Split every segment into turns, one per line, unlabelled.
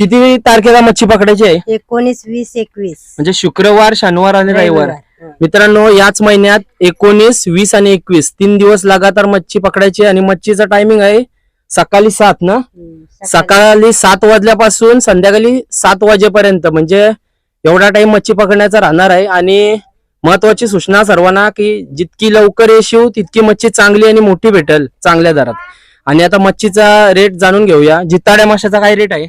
किती तारखेला मच्छी पकडायची आहे?
एकोणीस वीस एकवीस.
म्हणजे शुक्रवार शनिवार आणि रविवार. मित्रांनो याच महिन्यात एकोणीस वीस आणि एकवीस तीन दिवस लगातार मच्छी पकडायची आणि मच्छीचा टायमिंग आहे सकाळी सात ना. सकाळी. सात वाजल्यापासून संध्याकाळी सात वाजेपर्यंत म्हणजे एवढा टाइम मच्छी पकडण्याचा राहणार आहे. आणि महत्वाची सूचना सर्वांना की जितकी लवकर येशील तितकी मच्छी चांगली आणि मोठी भेटेल चांगल्या दरात. आणि आता मच्छीचा रेट जाणून घेऊया. जिताड्या माशाचा काय रेट आहे?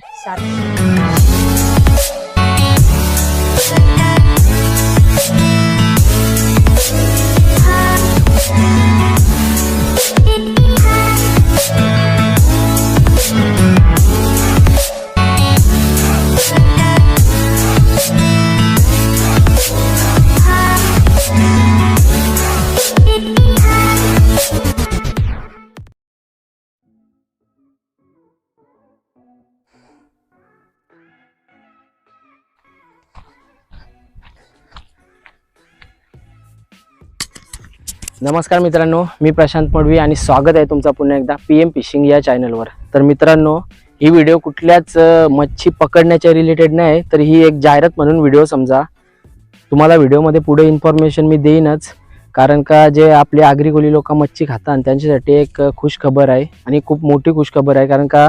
नमस्कार मित्रांनो मी प्रशांत मडवी आणि स्वागत आहे तुमचा पुन्हा एकदा पी एम फिशिंग या चॅनलवर तर मित्रांनो ही व्हिडिओ कुठल्याच मच्छी पकडण्याच्या रिलेटेड नाही तर ही एक जाहिरात म्हणून व्हिडिओ समजा. तुम्हाला व्हिडिओमध्ये पुढे इन्फॉर्मेशन मी देईनच कारण का जे आपले आगरी गोली लोक मच्छी खातात त्यांच्यासाठी एक खुश खबर आहे आणि खूप मोठी खुश खबर आहे कारण का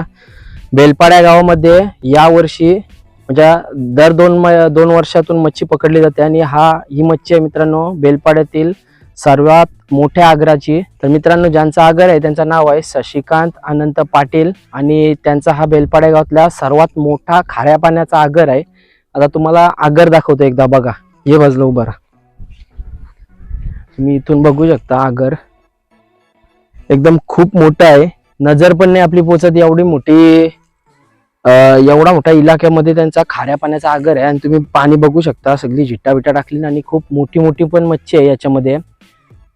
बेलपाड्या गावामध्ये यावर्षी म्हणजे दर दोन म- दोन वर्षातून मच्छी पकडली जाते आणि हा ही मच्छी आहे मित्रांनो बेलपाड्यातील सर्वात मोठ्या आगराची. तर मित्रांनो ज्यांचा आगर आहे त्यांचं नाव आहे शशिकांत अनंत पाटील आणि त्यांचा हा बेलपाड्या गावातला सर्वात मोठा खाऱ्या पाण्याचा आगर आहे. आता तुम्हाला आगर दाखवतो एकदा बघा. हे बाजलं उभं तुम्ही इथून बघू शकता आगर. एकदम खूप मोठा आहे. नजर पण नाही आपली पोचत एवढी मोठी. एवढा मोठ्या इलाक्यामध्ये त्यांचा खाऱ्या पाण्याचा आगर आहे. आणि तुम्ही पाणी बघू शकता सगळी झिट्टा बिट्टा टाकली आणि खूप मोठी मोठी पण मच्छी आहे याच्यामध्ये.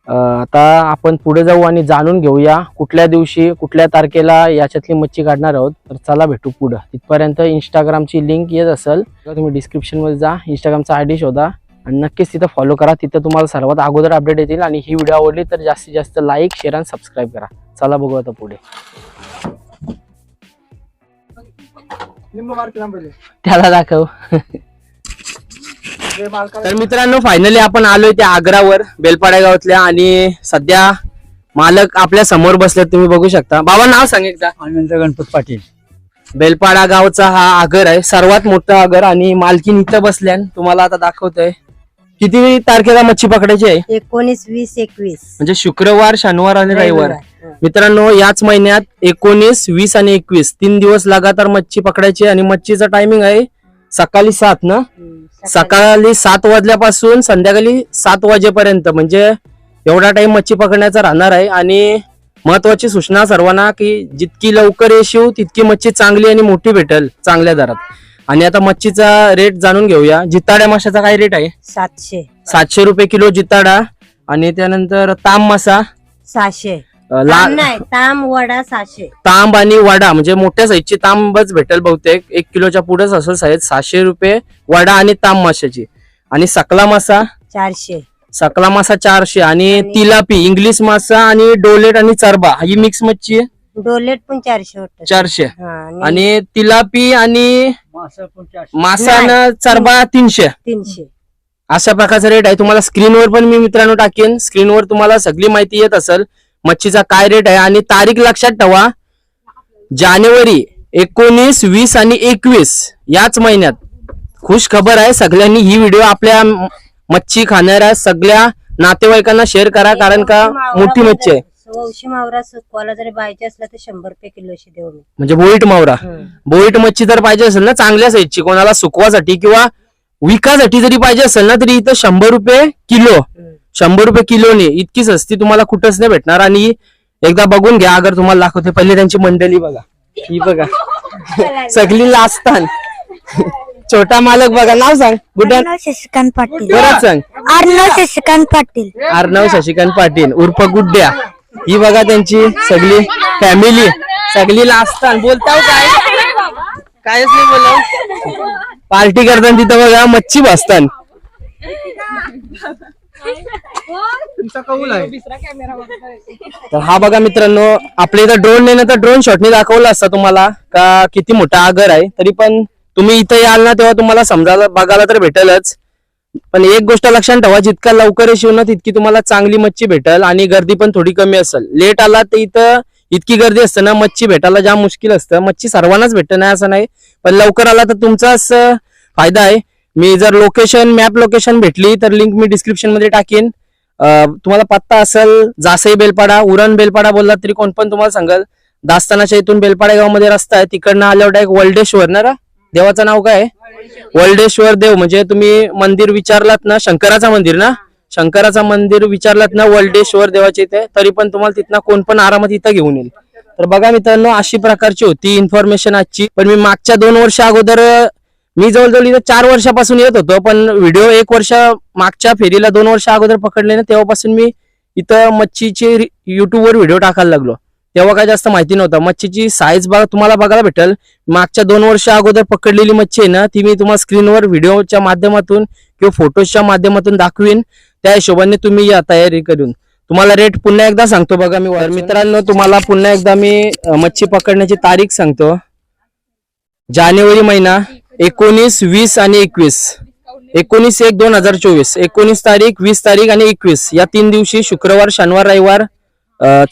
आता आपण पुढे जाऊ आणि जाणून घेऊया कुठल्या दिवशी कुठल्या तारखेला याच्यातली मच्छी काढणार आहोत. तर चला भेटू पुढं. तिथपर्यंत इंस्टाग्रामची लिंक येत असेल तर तुम्ही डिस्क्रिप्शनमध्ये जा इंस्टाग्रामचा आय डी शोधा आणि नक्कीच तिथं फॉलो करा. तिथं तुम्हाला सर्वात अगोदर अपडेट येतील आणि ही व्हिडिओ आवडली तर जास्तीत जास्त लाईक शेअर आणि सबस्क्राईब करा. चला बघू आता पुढे. त्याला दाखव. तर मित्रांनो फायनली आपण आलोय त्या आग्रावर बेलपाड्या गावातल्या आणि सध्या मालक आपल्यासमोर बसले तुम्ही बघू शकता. बाबा नाव सांग एकदा.
आनंद गणपत पाटील.
बेलपाडा गावचा हा आगर आहे सर्वात मोठा आगर आणि मालकीन इथं बसल्या तुम्हाला आता दाखवतोय. किती तारखेला मच्छी पकडायची आहे?
एकोणीस वीस एकवीस.
म्हणजे शुक्रवार शनिवार आणि रविवार.
हं.
मित्रांनो याच महिन्यात एकोणीस वीस आणि एकवीस तीन दिवस लगातार मच्छी पकडायची आणि मच्छीचा टायमिंग आहे सकाळी सात ना. सकाळी. सात वाजल्यापासून संध्याकाळी सात वाजेपर्यंत म्हणजे एवढा टाइम मच्छी पकडण्याचा राहणार आहे. आणि महत्वाची सूचना सर्वांना की जितकी लवकर येशील तितकी मच्छी चांगली आणि मोठी भेटेल चांगल्या दरात. आणि आता मच्छीचा रेट जाणून घेऊया. जिताड्या माशाचा काय रेट आहे?
सातशे.
सातशे रुपये किलो जिताडा. आणि त्यानंतर ताम मासा.
सहाशे. नाही ताम वडा सहाशे.
तांब आणि वडा म्हणजे मोठ्या साईजची तांबच भेटेल बहुतेक. एक किलोच्या पुढेच असेल साईज सहाशे रुपये वडा आणि तांब माशाची. आणि सकला मासा?
चारशे.
सकला मासा चारशे. आणि
आणि-
तिलापी इंग्लिश मासा आणि डोलेट आणि चरबा ही मिक्स मच्छी आहे?
डोलेट पण चारशे वाटत.
चारशे.
आणि
आणि तिलापी आणि
मासा पण चारशे.
मासा आणि चरबा तीनशे.
तीनशे.
अशा प्रकारचा रेट आहे. तुम्हाला स्क्रीनवर पण मी मित्रांनो टाकेन. स्क्रीनवर तुम्हाला सगळी माहिती येत असेल. मच्छीचा काय रेट आहे? आणि तारीख लक्षात ठेवा. जानेवारी एकोणीस वीस आणि एकवीस याच महिन्यात. खुश खबर आहे सगळ्यांनी ही व्हिडिओ आपल्या मच्छी खाणाऱ्या सगळ्या नातेवाईकांना शेअर करा कारण का मोठी मच्छी आहे.
वौशी मावरा सुकवायला जरी पाहिजे असला तर शंभर रुपये किलोशी देऊ मी.
म्हणजे बोईट मावरा. बोईट मच्छी जर पाहिजे असेल ना चांगल्या साईजची कोणाला सुकवासाठी किंवा विकासाठी जरी पाहिजे असेल ना तरी इथं शंभर रुपये किलो. शंभर रुपये किलोने इतकी सस्ती तुम्हाला कुठंच नाही भेटणार. आणि एकदा बघून घ्या अगर तुम्हाला दाखवते पहिले त्यांची मंडळी बघा. ही बघा. सगळी लाजतान छोटा मालक बघा नाव सांग.
अर्णव शशिकांत पाटील.
परत सांग.
अर्णव शशिकांत पाटील.
अर्णव शशिकांत पाटील उर्फ गुड्ड्या. ही बघा त्यांची सगळी फॅमिली सगळी लाजतान बोलताव काय? कायच नाही बोलाव पार्टी करताना तिथं बघा मच्छी भासतान
तुमचा कौल आहे.
तर हा बघा मित्रांनो आपल्या इथं ड्रोन नाही ना तर ड्रोन शॉटने दाखवलं असतं तुम्हाला का किती मोठा आगर आहे. तरी पण तुम्ही इथं याल ना तेव्हा तुम्हाला समजायला बघायला तर भेटेलच. पण एक गोष्ट लक्षात ठेवा जितका लवकर येशील ना तितकी तुम्हाला चांगली मच्छी भेटेल आणि गर्दी पण थोडी कमी असेल. लेट आला तर इथं इतकी गर्दी असते ना मच्छी भेटायला जाम मुश्किल असतं. मच्छी सर्वांनाच भेटत नाही असं नाही. पण लवकर आला तर तुमचाच फायदा आहे. मी जर लोकेशन मॅप लोकेशन भेटली तर लिंक मी डिस्क्रिप्शनमध्ये टाकीन. तुम्हाला पत्ता असेल जासई बेलपाडा उरण बेलपाडा बोलला तरी कोण पण तुम्हाला सांगाल. दास्तानाच्या इथून बेलपाडा गावामध्ये रस्ता आहे तिकडनं आल्यावर एक वल्डेश्वर ना देवाचं नाव काय? आहे? वल्डेश्वर देव म्हणजे तुम्ही मंदिर विचारलात ना शंकराचं मंदिर ना? शंकराचं मंदिर विचारलात ना वल्डेश्वर देवाचे इथे तरी पण तुम्हाला तिथनं कोण पण आरामात इथं घेऊन येईल. तर बघा मित्रांनो अशी प्रकारची होती इन्फॉर्मेशन आजची. पण मी मागच्या दोन वर्ष अगोदर मी जवळजवळ इथं चार वर्षापासून येत होतो पण व्हिडिओ एक वर्ष मागच्या फेरीला दोन वर्ष अगोदर पकडले ना तेव्हापासून मी इथं मच्छीचे युट्यूबवर व्हिडिओ टाकायला लागलो. तेव्हा काय जास्त माहिती नव्हतं. मच्छीची साईज बघा तुम्हाला बघायला भेटेल. मागच्या दोन वर्ष अगोदर पकडलेली मच्छी आहे ना ती मी तुम्हाला स्क्रीनवर व्हिडिओच्या माध्यमातून किंवा फोटोजच्या माध्यमातून दाखवीन. त्या हिशोबाने तुम्ही या तयारी करून. तुम्हाला रेट पुन्हा एकदा सांगतो बघा मी. मित्रांनो तुम्हाला पुन्हा एकदा मी मच्छी पकडण्याची तारीख सांगतो. जानेवारी महिना. एकोणीस वीस आणि एकवीस. एकोणीस एक दोन हजार चोवीस. एकोणीस तारीख वीस तारीख आणि एकवीस. या तीन दिवशी शुक्रवार शनिवार रविवार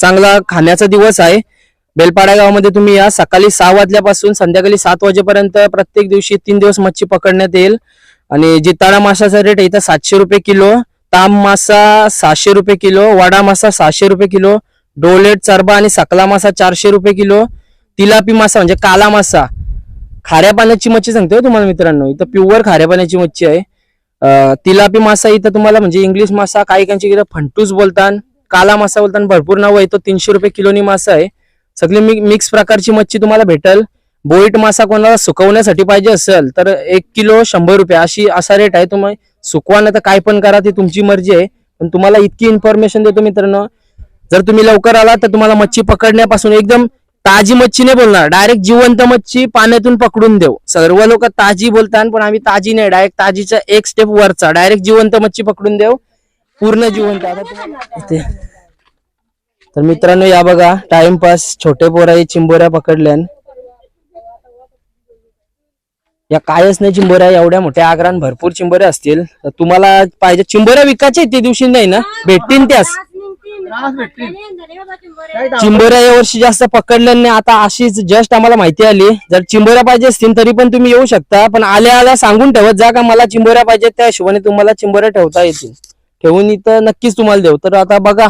चांगला खाण्याचा दिवस आहे. बेलपाडा गावामध्ये तुम्ही या. सकाळी सहा वाजल्यापासून संध्याकाळी सात वाजेपर्यंत प्रत्येक दिवशी तीन दिवस मच्छी पकडण्यात येईल. आणि जिताळा माशाचा रेट आहे इथं सातशे रुपये किलो ताम मासा सहाशे रुपये किलो वाडा मासा सहाशे रुपये किलो डोलेट चरबा आणि सकला मासा चारशे रुपये किलो तिलापी मासा म्हणजे काला मासा. खाऱ्या पाण्याची मच्छी सांगतोय हो तुम्हाला मित्रांनो. इथं प्युअर खाऱ्या पाण्याची मच्छी आहे. तिलापी मासा इथं तुम्हाला म्हणजे इंग्लिश मासा काही काहींची इथं फंटूस बोलतात काला मासा बोलतात भरपूर नाव आहे तो तीनशे रुपये किलोनी मासा आहे. सगळी मिक्स प्रकारची मच्छी तुम्हाला भेटेल. बोईट मासा कोणाला सुकवण्यासाठी पाहिजे असेल तर एक किलो शंभर रुपये. अशी असा रेट आहे. तुम्ही सुकवा ना तर काय पण करा ती तुमची मर्जी आहे. पण तुम्हाला इतकी इन्फॉर्मेशन देतो मित्रांनो. जर तुम्ही लवकर आला तर तुम्हाला मच्छी पकडण्यापासून एकदम ताजी मच्छी नाही बोलणार. डायरेक्ट जिवंत मच्छी पाण्यातून पकडून देऊ. सर्व लोक ताजी बोलतात पण आम्ही ताजी नाही. डायरेक्ट ताजीचा एक स्टेप वरचा. डायरेक्ट जिवंत मच्छी पकडून देऊ. पूर्ण जिवंत. आता तर मित्रांनो या बघा. टाइमपास छोटे पोराई चिंबोऱ्या पकडल्यान. या कायच नाही चिंबोऱ्या एवढ्या मोठ्या आग्रान भरपूर चिंबोऱ्या असतील. तर तुम्हाला पाहिजे चिंबोऱ्या विकायच्या ते दिवशी नाही ना? भेटतील त्यास. चिंबोऱ्या या वर्षी जास्त पकडल्या नाही. आता अशीच जस्ट आम्हाला माहिती आली. जर चिंबोऱ्या पाहिजे असतील तरी पण तुम्ही येऊ शकता. पण आल्या आल्या सांगून ठेवत जा का मला चिंबोऱ्या पाहिजे त्या हिशोबाने तुम्हाला चिंबोऱ्या ठेवता येतील. ठेवून इथं नक्कीच तुम्हाला देऊ. तर आता बघा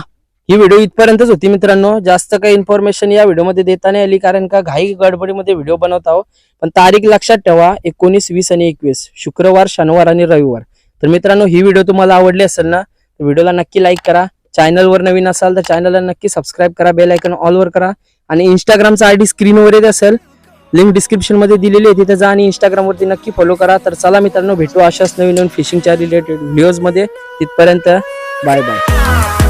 ही व्हिडिओ इथपर्यंतच होती मित्रांनो. जास्त काही इन्फॉर्मेशन या व्हिडिओमध्ये देता नाही आली कारण का घाई गडबडीमध्ये व्हिडिओ बनवत आहोत. पण तारीख लक्षात ठेवा एकोणीस वीस आणि एकवीस. शुक्रवार शनिवार आणि रविवार. तर मित्रांनो ही व्हिडिओ तुम्हाला आवडली असेल ना तर व्हिडिओला नक्की लाईक करा. चॅनलवर नवीन असाल तर चॅनलला नक्की सबस्क्राईब करा बेल ऑल ऑलवर करा. आणि इंस्टाग्रामचा आय डी स्क्रीनवर येत असेल लिंक डिस्क्रिप्शनमध्ये दिलेली आहे तिथे जा आणि इंस्टाग्राम वरती नक्की फॉलो करा. तर चला मित्रांनो भेटू अशाच नवीन नवीन फिशिंगच्या रिलेटेड व्हिडिओजमध्ये. तिथपर्यंत बाय बाय